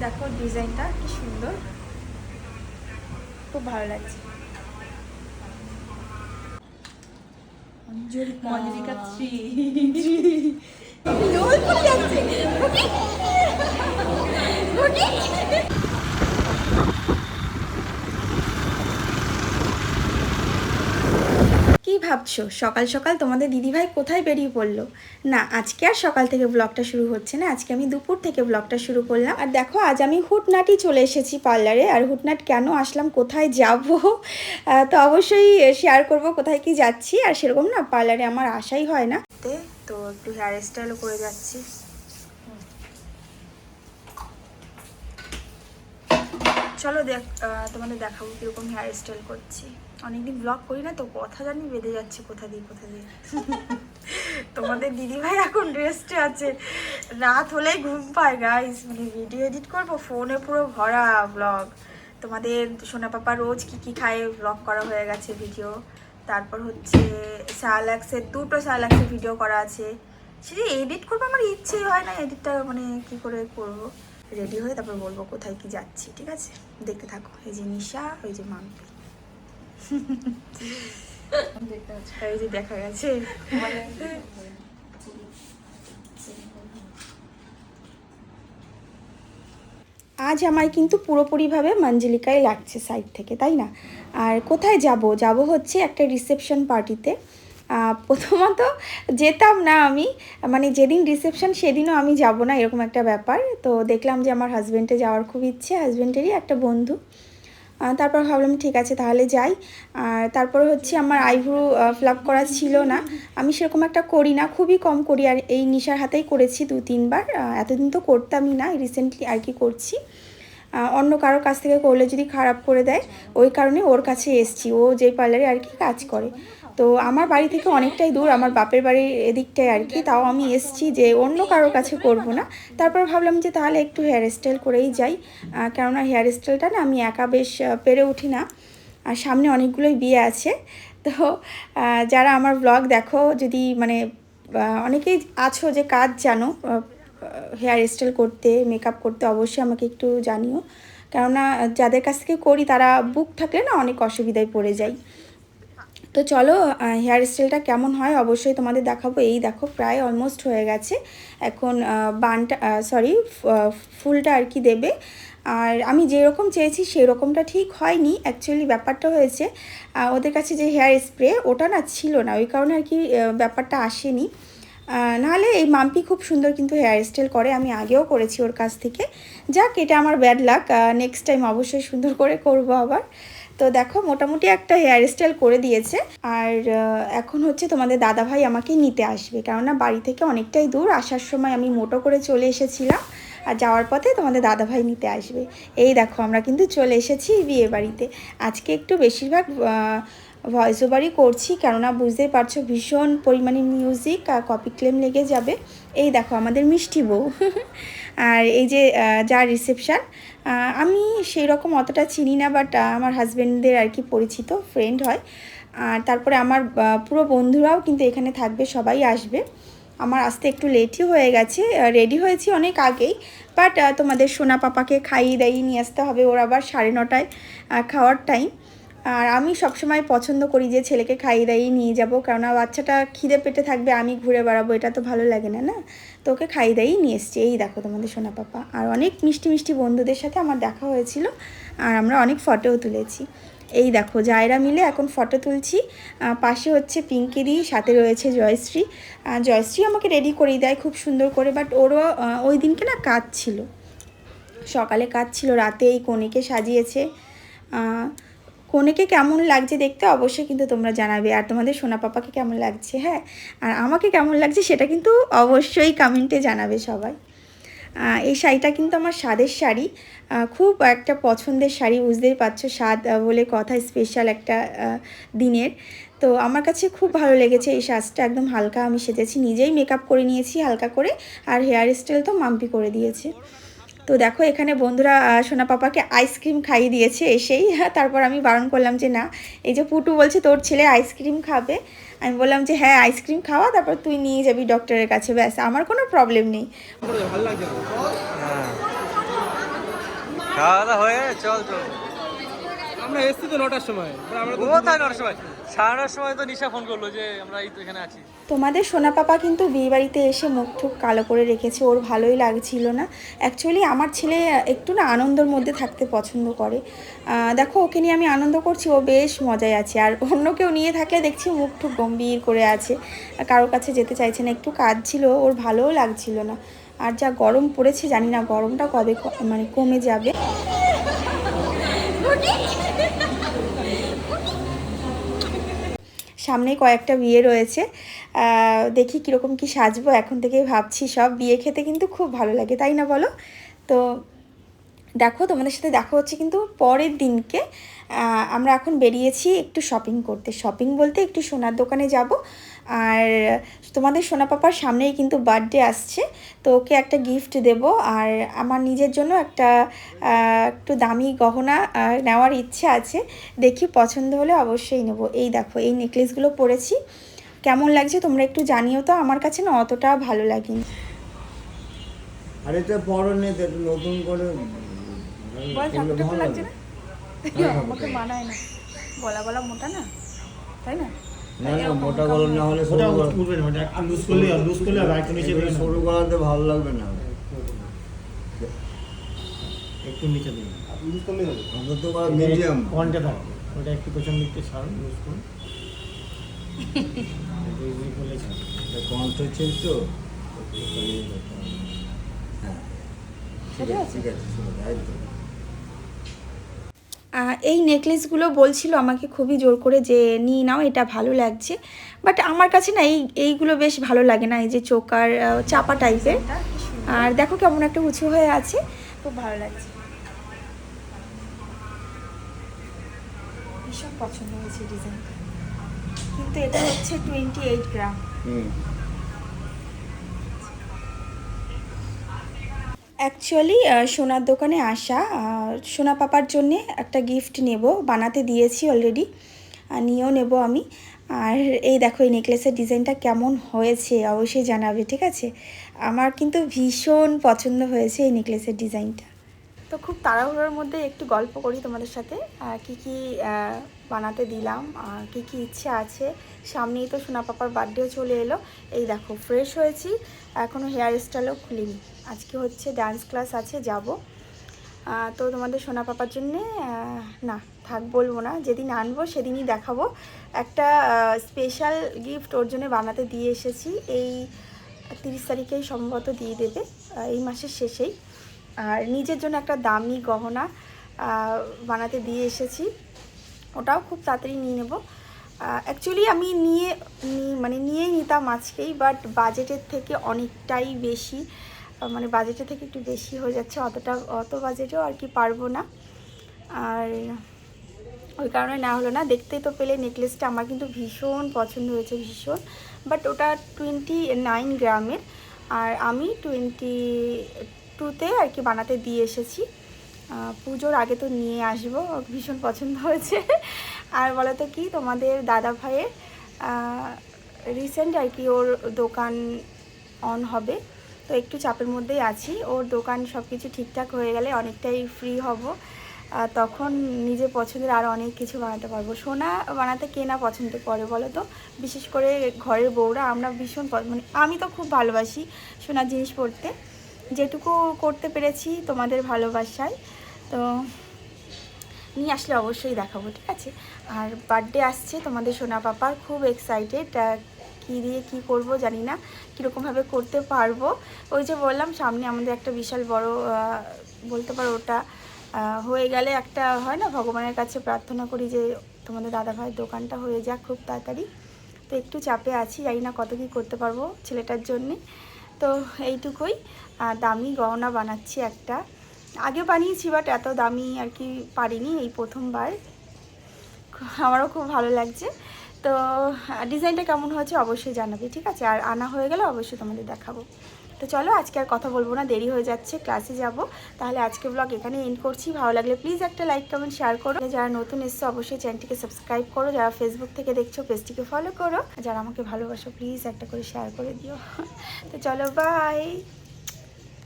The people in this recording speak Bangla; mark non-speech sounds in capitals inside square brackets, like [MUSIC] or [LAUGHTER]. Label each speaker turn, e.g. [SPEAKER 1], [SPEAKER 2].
[SPEAKER 1] দেখো ডিজাইনটা কি সুন্দর। খুব ভালো লাগছে।
[SPEAKER 2] মঞ্জুরিকা থ্রি। [LAUGHS] [LAUGHS]
[SPEAKER 1] কি ভাবছ? সকাল সকাল তোমাদের দিদিভাই কোথায় বেরিয়ে পড়ল? না, আজকে আর সকাল থেকে ব্লগটা শুরু হচ্ছে না। আজকে আমি দুপুর থেকে ব্লগটা শুরু করলাম। আর দেখো, আজ আমি হুটনাটই চলে এসেছি পার্লারে আর হুটনাট কেন আসলাম, কোথায় যাব? তো অবশ্যই শেয়ার করব কোথায় কি যাচ্ছি। আর সেরকম না পার্লারে আমার আশাই হয় না। তো একটু হেয়ার স্টাইলও করে যাচ্ছি। চলো দেখ তোমাদের দেখাবো কীরকম হেয়ার স্টাইল করছি। অনেকদিন ব্লগ করি না, তো কথা জানি বেঁধে যাচ্ছে কোথা দিয়ে কোথা দিয়ে। তোমাদের দিদিভাই এখন রেস্টে আছে। রাত হলেই ঘুম পায় গাইস মানে ভিডিও এডিট করব ফোনে পুরো ভরা ব্লগ তোমাদের সোনা পাপা রোজ কি কি খায় ব্লগ করা হয়ে গেছে ভিডিও তারপর হচ্ছে স্যালাক্সের, দুটো স্যালাক্সের ভিডিও করা আছে। সেটা এডিট করব, আমার ইচ্ছেই হয় না এডিটটা মানে কি করে করব। রেডি হয়ে তারপর বলব কোথায় কি যাচ্ছি, ঠিক আছে? দেখতে থাকো, এই যে নিশা, ওই যে মাম্পি। এই যে দেখা গেছে। আজ আমায় কিন্তু পুরোপুরিভাবে মঞ্জলিকাই লাগছে সাইড থেকে, তাই না? আর কোথায় যাব? যাব হচ্ছে একটা রিসেপশন পার্টিতে প্রথমত যেতাম না আমি মানে যেদিন রিসেপশন সেদিনও আমি যাব না, এরকম একটা ব্যাপার। তো দেখলাম যে আমার হাজব্যান্ডে যাওয়ার খুব ইচ্ছে হাজব্যান্ডেরই একটা বন্ধু। তারপর ভাবলাম ঠিক আছে, তাহলে যাই। আর তারপর হচ্ছে আমার আইব্রু ফ্লাপ করা ছিল না। আমি সেরকম একটা করি না, খুবই কম করি। আর এই নিশার হাতেই করেছি দু, তিনবার। এতদিন তো করতামই না রিসেন্টলি আর কি করছি। অন্য কারোর কাছ থেকে করলে যদি খারাপ করে দেয়, ওই কারণে ওর কাছে এসছি। ও যেই পার্লারে আর কি কাজ করে। তো আমার বাড়ি থেকে অনেকটাই দূর, আমার বাপের বাড়ির এদিকটায় আর কি। তাও আমি এসছি যে অন্য কারোর কাছে করব না। তারপর ভাবলাম যে তাহলে একটু হেয়ার স্টাইল করেই যাই। কেননা হেয়ার স্টাইলটা না আমি একা বেশ পেরে উঠি না। আর সামনে অনেকগুলোই বিয়ে আছে। তো যারা আমার ব্লগ দেখো, যদি মানে অনেকেই আছো যে কাজ জানো হেয়ার স্টাইল করতে মেকআপ করতে, অবশ্যই আমাকে একটু জানিও। কেননা, যাদের কাছ থেকে করি, তারা বুক থাকলে না অনেক অসুবিধায় পড়ে যায় তো চলো হেয়ার স্টাইলটা কেমন হয় অবশ্যই তোমাদের দেখাবো। এই দেখো, প্রায় অলমোস্ট হয়ে গেছে। এখন বানটা সরি ফুলটা আর কি দেবে। আর আমি যেরকম চেয়েছি সেই রকমটা ঠিক হয়নি। অ্যাকচুয়ালি ব্যাপারটা হয়েছে ওদের কাছে যে হেয়ার স্প্রে ওটা না ছিল না। ওই কারণে আর কি ব্যাপারটা আসেনি। নাহলে এই মাম্পি খুব সুন্দর কিন্তু হেয়ার স্টাইল করে। আমি আগেও করেছি ওর কাছ থেকে। যাক, এটা আমার ব্যাড লাক নেক্সট টাইম অবশ্যই সুন্দর করে করব আবার। তো দেখো, মোটামুটি একটা হেয়ার স্টাইল করে দিয়েছে। আর এখন হচ্ছে তোমাদের দাদা ভাই আমাকে নিতে আসবে। কেননা বাড়ি থেকে অনেকটাই দূর, আসার সময় আমি মোটো করে চলে এসেছিলাম। আর যাওয়ার পথে তোমাদের দাদা ভাই নিতে আসবে। এই দেখো, আমরা কিন্তু চলে এসেছি বিয়ে বাড়িতে আজকে একটু বেশিরভাগ ভয়েস ওভারই করছি, কেননা বুঝতেই পারছ ভীষণ পরিমাণে মিউজিক আর কপি ক্লেম লেগে যাবে। এই দেখো আমাদের মিষ্টি বউ। আর এই যে যার রিসেপশান আমি সেই রকম অতটা চিনি না বাট আমার হাজব্যান্ডদের আর কি পরিচিত ফ্রেন্ড হয়। আর তারপরে আমার পুরো বন্ধুরাও কিন্তু এখানে থাকবে, সবাই আসবে। আমার আসতে একটু লেটই হয়ে গেছে রেডি হয়েছি অনেক আগেই বাট তোমাদের সোনা পাপাকে খাইয়ে দাইয়ে নিয়ে আসতে হবে, ওর আবার সাড়ে নটায় খাওয়ার টাইম আর আমি সবসময় পছন্দ করি যে ছেলেকে খাইয়ে দাইয়ে নিয়ে যাব কেননা বাচ্চাটা খিদে পেটে থাকবে, আমি ঘুরে বেড়াবো, এটা তো ভালো লাগে না না? তো ওকে খাইয়ে দাইয়ে নিয়ে এসছি। এই দেখো তোমাদের সোনা পাপা। আর অনেক মিষ্টি মিষ্টি বন্ধুদের সাথে আমার দেখা হয়েছিল, আর আমরা অনেক ফটোও তুলেছি। এই দেখো, জায়রা মিলে এখন ফটো তুলছি। পাশে হচ্ছে পিঙ্কিদি সাথে রয়েছে জয়শ্রী। জয়শ্রী আমাকে রেডি করিয়ে দেয় খুব সুন্দর করে বাট ওরও ওই দিনকে না কাজ ছিল সকালে কাজ ছিল রাতে এই কনেকে সাজিয়েছে। কনেকে কেমন লাগছে দেখতে অবশ্যই কিন্তু তোমরা জানাবে। আর তোমাদের সোনা পাপাকে কেমন লাগছে হ্যাঁ? আর আমাকে কেমন লাগছে সেটা কিন্তু অবশ্যই কমেন্টে জানাবে সবাই। এই শাড়িটা কিন্তু আমার স্বাদের শাড়ি। খুব একটা পছন্দের শাড়ি, বুঝতেই পারছ, স্বাদ বলে কথা স্পেশাল একটা দিনের। তো আমার কাছে খুব ভালো লেগেছে এই সাজটা একদম হালকা আমি সেজেছি। নিজেই মেকআপ করে নিয়েছি হালকা করে, আর হেয়ার স্টাইল তো মাম্পি করে দিয়েছে। তো দেখো, এখানে বন্ধুরা সোনা পাপাকে আইসক্রিম খাইয়ে দিয়েছে এসেই। তারপর আমি বারণ করলাম যে, না, এই যে পুটু বলছে তোর ছেলে আইসক্রিম খাবে। আমি বললাম যে হ্যাঁ আইসক্রিম খাওয়া, তারপর তুই নিয়ে যাবি ডক্টরের কাছে, ব্যাস, আমার কোনো প্রবলেম নেই?
[SPEAKER 3] হ্যাঁ। হয়ে, চল চল।
[SPEAKER 4] আমরা এসছি তো নটার সময়। এবার আমরা তো
[SPEAKER 3] নটার সময়? সাড়ে সময় তো নিশা ফোন করল যে আমরা এই তো এখানে আছি।
[SPEAKER 1] তোমাদের সোনা পাপা কিন্তু বিয়ে বাড়িতে এসে মুখ ঠুক কালো করে রেখেছে ওর ভালোই লাগছিল না। অ্যাকচুয়ালি আমার ছেলে একটু না আনন্দের মধ্যে থাকতে পছন্দ করে। দেখো ওকে নিয়ে আমি আনন্দ করছি ও বেশ মজায় আছে। আর অন্য কেউ নিয়ে থাকলে দেখছি মুখ ঠুক গম্ভীর করে আছে। কারোর কাছে যেতে চাইছে না একটু কাজ ছিল ওর ভালোও লাগছিল না। আর যা গরম পড়েছে জানি না গরমটা কবে মানে কমে যাবে। সামনে কয়েকটা বিয়ে রয়েছে। দেখি কীরকম কি সাজবো, এখন থেকেই ভাবছি সব। বিয়ে খেতে কিন্তু খুব ভালো লাগে, তাই না বলো? তো দেখো, তোমাদের সাথে দেখা হচ্ছে কিন্তু পরের দিনকে। আমরা এখন বেরিয়েছি একটু শপিং করতে। শপিং বলতে একটু সোনার দোকানে যাব। আর তোমাদের সোনা পাপার সামনেই কিন্তু বার্থডে আসছে তো ওকে একটা গিফট দেব। আর আমার নিজের জন্য একটা একটু দামি গহনা নেওয়ার ইচ্ছে আছে। দেখি পছন্দ হলে অবশ্যই নেব। এই দেখো এই নেকলেসগুলো পরেছি। কেমন লাগছে তোমরা একটু জানিও তো আমার কাছে না অতটা ভালো লাগেনি।
[SPEAKER 5] আর তো একটু নতুন করে। এগুলো ভালো লাগবে।
[SPEAKER 1] আমাকে মানায় না। গলা গলা মোটা না? তাই না?
[SPEAKER 5] না না মোটা না হলে সরু
[SPEAKER 6] ওটা উঠবে না ওটা একটু লুজ করলে লুজ করলে আর একটু নিচে
[SPEAKER 5] সরু ভালো লাগবে না।
[SPEAKER 6] একটু নিচে
[SPEAKER 5] মিডিয়াম
[SPEAKER 6] ওটা একটু পেছন দিকতে ছাড়ুন লুজ করুন।
[SPEAKER 5] কণ্ঠ তো। হ্যাঁ। ঠিক আছে ঠিক আছে ঠিক আছে একদম
[SPEAKER 1] আহ, এই নেকলেসগুলো বলছিল আমাকে খুবই জোর করে যে, নিয়ে নাও, এটা ভালো লাগছে। বাট আমার কাছে না এই, এইগুলো বেশ ভালো লাগে না, এই যে চোকার চাপা টাইপের আর দেখো কেমন একটা উঁচু হয়ে আছে, খুব ভালো লাগছে। ডিজাইনটা কিন্তু এটা হচ্ছে টোয়েন্টি এইট গ্রাম অ্যাকচুয়ালি সোনার দোকানে আসা সোনা পাপার জন্যে একটা গিফট নেব। বানাতে দিয়েছি অলরেডি নিয়েও নেব আমি। আর এই দেখো, এই নেকলেসের ডিজাইনটা কেমন হয়েছে, অবশ্যই জানাবে, ঠিক আছে? আমার কিন্তু ভীষণ পছন্দ হয়েছে এই নেকলেসের ডিজাইনটা তো খুব তাড়াহুড়োর মধ্যে একটু গল্প করি তোমাদের সাথে। কি কি বানাতে দিলাম কি কি ইচ্ছে আছে। সামনেই তো সোনা পাপার বার্থডেও চলে এলো। এই দেখো ফ্রেশ হয়েছি এখনও হেয়ার স্টাইলও খুলিনি। আজকে হচ্ছে ডান্স ক্লাস আছে, যাব। তো তোমাদের সোনা পাপার জন্যে না, থাক, বলব না। যেদিন আনব, সেদিনই দেখাবো। একটা স্পেশাল গিফট ওর জন্য বানাতে দিয়ে এসেছি। এই তিরিশ তারিখেই সম্ভবত দিয়ে দেবে এই মাসের শেষেই। আর নিজের জন্য একটা দামি গহনা বানাতে দিয়ে এসেছি। ওটাও খুব তাড়াতাড়ি নিয়ে নেব। অ্যাকচুয়ালি আমি নিয়ে মানে নিয়েই নিতাম আজকেই বাট বাজেটের থেকে অনেকটাই বেশি। মানে বাজেটের থেকে একটু বেশি হয়ে যাচ্ছে, অতটা, অত বাজেটেও আর কি পারব না। আর ওই কারণে না হলো না দেখতেই তো পেলে নেকলেসটা আমার কিন্তু ভীষণ পছন্দ হয়েছে, ভীষণ। বাট ওটা টোয়েন্টি নাইন গ্রামের, আর আমি টোয়েন্টি টুতে আর কি বানাতে দিয়ে এসেছি। পুজোর আগে তো নিয়ে আসব, ভীষণ পছন্দ হয়েছে। আর বলো তো কি, তোমাদের দাদা ভাইয়ের রিসেন্ট আর কি ওর দোকান অন হবে। তো একটু চাপের মধ্যেই আছি। ওর দোকান সব কিছু ঠিকঠাক হয়ে গেলে অনেকটাই ফ্রি হব। তখন নিজের পছন্দের আরও অনেক কিছু বানাতে পারব। সোনা বানাতে কে না পছন্দ করে বলো তো? বিশেষ করে ঘরের বউরা, আমরা ভীষণ মানে আমি তো খুব ভালোবাসি সোনার জিনিস পড়তে। যেটুকু করতে পেরেছি তোমাদের ভালোবাসায়। তো নিয়ে আসলে অবশ্যই দেখাবো, ঠিক আছে? আর বার্থডে আসছে তোমাদের সোনা পাপার, খুব এক্সাইটেড কী দিয়ে কী করব জানি না কীরকমভাবে করতে পারব। ওই যে বললাম, সামনে আমাদের একটা বিশাল বড় বলতে পারো ওটা হয়ে গেলে একটা হয় না, ভগবানের কাছে প্রার্থনা করি যে তোমাদের দাদা ভাইয়ের দোকানটা হয়ে যাক খুব তাড়াতাড়ি। তো একটু চাপে আছি, জানি না কত কী করতে পারব ছেলেটার জন্যে। তো এইটুকুই দামি গহনা বানাচ্ছি একটা। আগে বানিয়েছি বাট এত দামি আর কি পারিনি এই প্রথমবার। আমারও খুব ভালো লাগছে। তো ডিজাইনটা কেমন হয়েছে অবশ্যই জানাবে, ঠিক আছে? আর আনা হয়ে গেলে অবশ্যই তোমাদের দেখাবো। তো চলো, আজকে আর কথা বলব না, দেরি হয়ে যাচ্ছে ক্লাসে যাব। তাহলে আজকে ব্লগ এখানে এন্ড করছি। ভালো লাগলে প্লিজ একটা লাইক কমেন্ট শেয়ার করো। যারা নতুন এসছে, অবশ্যই চ্যানেলটিকে সাবস্ক্রাইব করো। যারা ফেসবুক থেকে দেখছ পেজটিকে ফলো করো। যারা আমাকে ভালোবাসো প্লিজ একটা করে শেয়ার করে দিও। [LAUGHS] তো চলো বাই